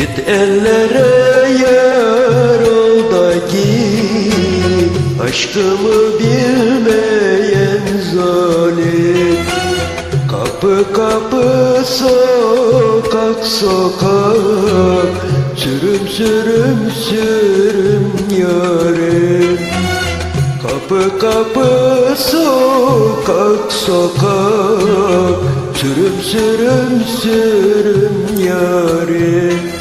Git ellere yer ol da git. Aşkımı bilmeyen zalim. Kapı kapı sokak sokak. Sürüm sürüm sürüm yarim. Kapı kapı sokak sokak. Sürüm sürüm sürüm yarim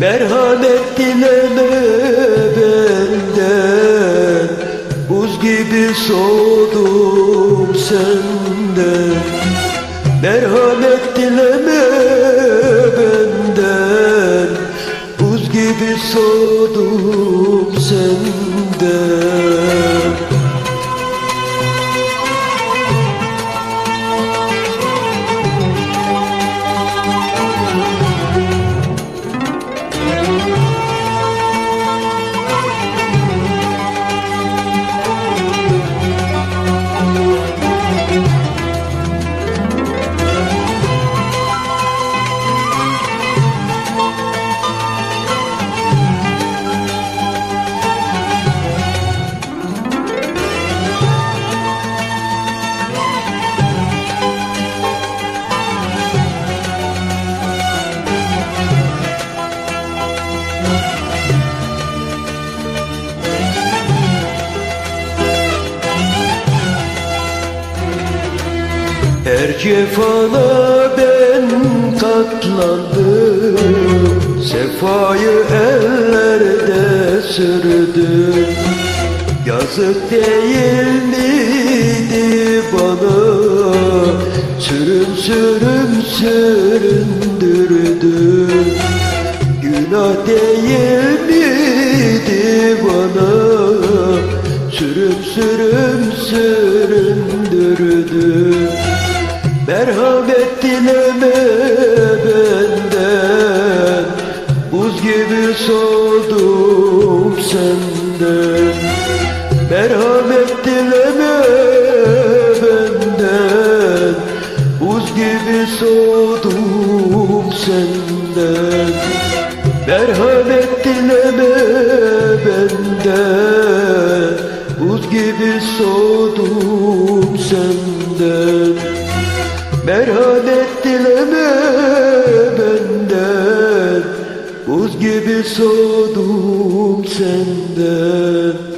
Merhamet dileme benden Buz gibi soğudum senden. Merhamet dileme benden Buz gibi soğudum senden Her cefana ben katlandım Sefayı ellerde sürdüm. Yazık değil miydi bana Sürüm sürüm süründürdüm Günah değil miydi bana Sürüm sürüm süründürdüm Merhamet dileme benden. Buz gibi soğudum senden. Merhamet dileme benden. Buz gibi soğudum senden. Merhamet dileme benden. Buz gibi soğudum senden Merhamet dileme benden. Buz gibi soğudum senden